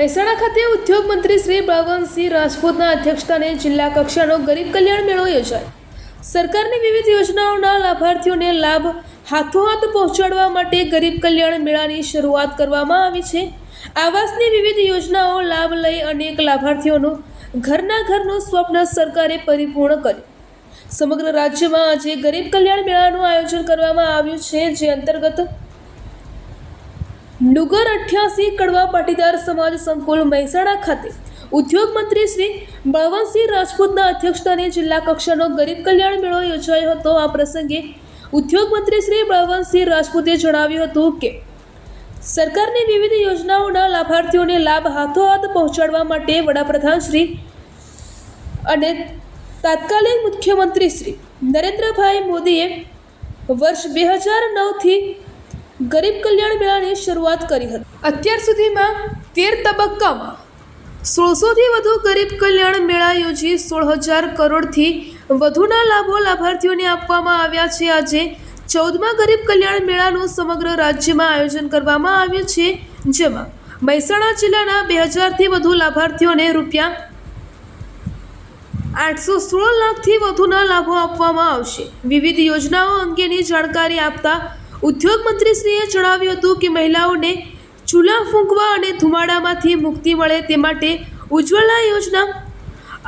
મહેસાણા ખાતે ઉદ્યોગ મંત્રી શ્રી બળવંતસિંહ રાજપૂતના અધ્યક્ષસ્થાને જિલ્લા કક્ષાનો ગરીબ કલ્યાણ મેળો યોજાયો. સરકારની વિવિધ યોજનાઓના લાભાર્થીઓને લાભ હાથોહાથ પહોંચાડવા માટે ગરીબ કલ્યાણ મેળાની શરૂઆત કરવામાં આવી છે. આવાસની વિવિધ યોજનાઓ લાભ લઈ અનેક લાભાર્થીઓનું ઘરના ઘરનું સ્વપ્ન સરકારે પરિપૂર્ણ કર્યું. સમગ્ર રાજ્યમાં આજે ગરીબ કલ્યાણ મેળાનું આયોજન કરવામાં આવ્યું છે, જે અંતર્ગત નુગર અઠ્યાસી કડવા પાટીદાર સમાજ સંકુલ મહેસાણા ખાતે ઉદ્યોગ મંત્રી શ્રી બળવંતસિંહ રાજપૂતના અધ્યક્ષસ્થાને જિલ્લા કક્ષાનો ગરીબ કલ્યાણ મેળો યોજાયો હતો. આ પ્રસંગે ઉદ્યોગ મંત્રી શ્રી બળવંતસિંહ રાજપૂતે જણાવ્યું હતું કે, સરકારની વિવિધ યોજનાઓના લાભાર્થીઓને લાભ હાથોહાથ પહોંચાડવા માટે વડાપ્રધાન શ્રી અને તાત્કાલિક મુખ્યમંત્રી શ્રી નરેન્દ્રભાઈ મોદીએ વર્ષ બે હજાર નવથી ગરીબ કલ્યાણ મેળાની શરૂઆત કરી હતી. અત્યાર સુધીમાં તેર તબક્કામાં સોળસોથી વધુ ગરીબ કલ્યાણ મેળા યોજી સોળ હજાર કરોડથી વધુના લાભો લાભાર્થીઓને આપવામાં આવ્યા છે. આજે ચૌદમા ગરીબ કલ્યાણ મેળાનું સમગ્ર રાજ્યમાં આયોજન કરવામાં આવ્યું છે. જેમાં મહેસાણા જિલ્લાના બે હજારથી વધુ લાભાર્થીઓને રૂપિયા આઠસો સોળ લાખથી વધુના લાભો આપવામાં આવશે. વિવિધ યોજનાઓ અંગેની જાણકારી આપતા ઉદ્યોગ મંત્રીશ્રીએ જણાવ્યું હતું કે મહિલાઓને ચૂલા ફૂંકવા અને ધુમાડામાંથી મુક્તિ મળે તે માટે ઉજ્જવલા યોજના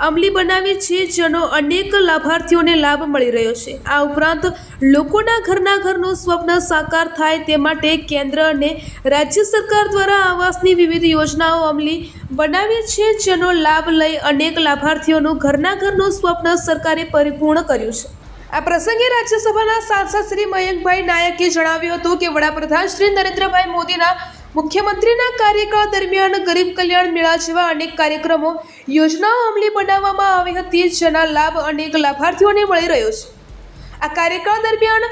અમલી બનાવી છે, જેનો અનેક લાભાર્થીઓને લાભ મળી રહ્યો છે. આ ઉપરાંત લોકોના ઘરના ઘરનું સ્વપ્ન સાકાર થાય તે માટે કેન્દ્ર અને રાજ્ય સરકાર દ્વારા આવાસની વિવિધ યોજનાઓ અમલી બનાવી છે, જેનો લાભ લઈ અનેક લાભાર્થીઓનું ઘરના ઘરનું સ્વપ્ન સરકારે પરિપૂર્ણ કર્યું છે. આ પ્રસંગે રાજ્યસભાના સાંસદ શ્રી મયંકભાઈ નાયકે જણાવ્યું હતું કે વડાપ્રધાન શ્રી નરેન્દ્રભાઈ મોદીના મુખ્યમંત્રીના કાર્યકાળ દરમિયાન ગરીબ કલ્યાણ મેળા જેવા અનેક કાર્યક્રમો, યોજનાઓ અમલી બનાવવામાં આવી હતી, જેના લાભ અનેક લાભાર્થીઓને મળી રહ્યો છે. આ કાર્યકાળ દરમિયાન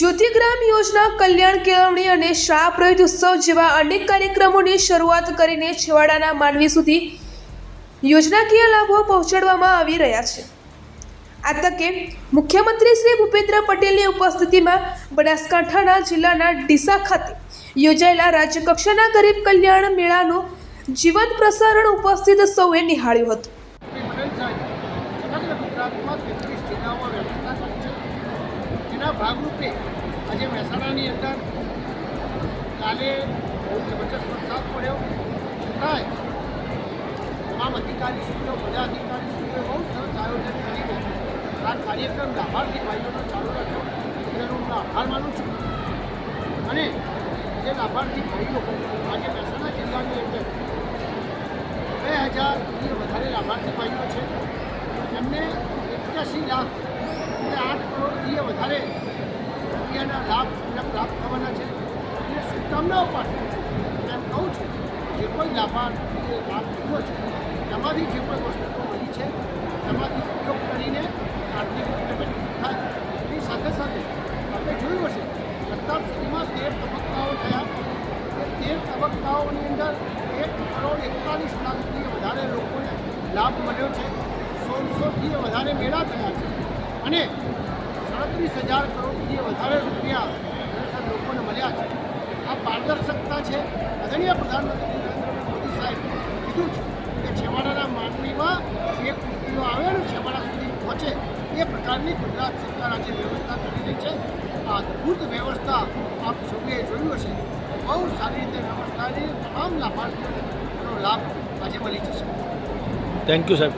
જ્યોતિગ્રામ યોજના, કલ્યાણ કેળવણી અને શાળા પ્રયોગ ઉત્સવ જેવા અનેક કાર્યક્રમોની શરૂઆત કરીને છેવાડાના માનવી સુધી યોજનાકીય લાભો પહોંચાડવામાં આવી રહ્યા છે. આ તકે મુખ્યમંત્રી શ્રી ભૂપેન્દ્ર પટેલની ઉપસ્થિતિમાં બનાસકાંઠાના જિલ્લાના ડીસા ખાતે યોજાયેલા રાજ્યકક્ષાના ગરીબ કલ્યાણ મેળાનું જીવંત પ્રસારણ ઉપસ્થિત સૌએ નિહાળ્યું હતું. ભાગરૂપે આજે મહેસાણાની અંદર કાલે બહુ જબરજસ્ત વરસાદ પડ્યો. છતાંય તમામ અધિકારીશ્રીઓ બધા અધિકારીશ્રીઓએ બહુ સરસ આયોજન આ કાર્યક્રમ લાભાર્થી ભાઈઓનો ચાલુ રાખ્યો. એનો હું આભાર માનું છું. અને જે લાભાર્થી ભાઈઓ આજે મહેસાણા જિલ્લાની અંદર બે હજારથી વધારે લાભાર્થી ભાઈઓ છે, એમને એક્યાસી લાખ એટલે આઠ કરોડથી વધારે રૂપિયાના લાભ એમને પ્રાપ્ત થવાના છે. અને શુભકામનાઓ પણ એમ કહું છું જે કોઈ લાભાર્થીએ લાભ લીધો છે, એમાંથી જે કોઈ વસ્તુઓ મળી છે, એમાંથી ઉપયોગ કરીને આર્થિક રીતે મજબૂત થાય એની સાથે સાથે આપણે જોયું હશે અત્યાર સુધીમાં તેર તબક્કાઓ થયા. એ તેર તબક્કાઓની અંદર એક કરોડ એકતાલીસ લાખથી વધારે લોકોને લાભ મળ્યો છે. સોળસોથી વધારે મેળા થયા છે. અને સાડત્રીસ હજાર કરોડથી વધારે રૂપિયા ખરેખર લોકોને મળ્યા છે. આ પારદર્શકતા છે. આદરણીય પ્રધાનમંત્રી નરેન્દ્ર મોદી સાહેબ કીધું છે કે છેવાડાના માનવીમાં એક કૃતિઓ આવે ને છેવાડા સુધી પહોંચે એ પ્રકારની ગુજરાત સરકાર આજે વ્યવસ્થા કરી રહી છે. આ અદ્ભુત વ્યવસ્થા આપ સૌએ જોયું હશે. બહુ સારી રીતે વ્યવસ્થાની તમામ લાભાર્થીઓને લાભ આજે મળી જશે. થેન્ક યુ સાહેબ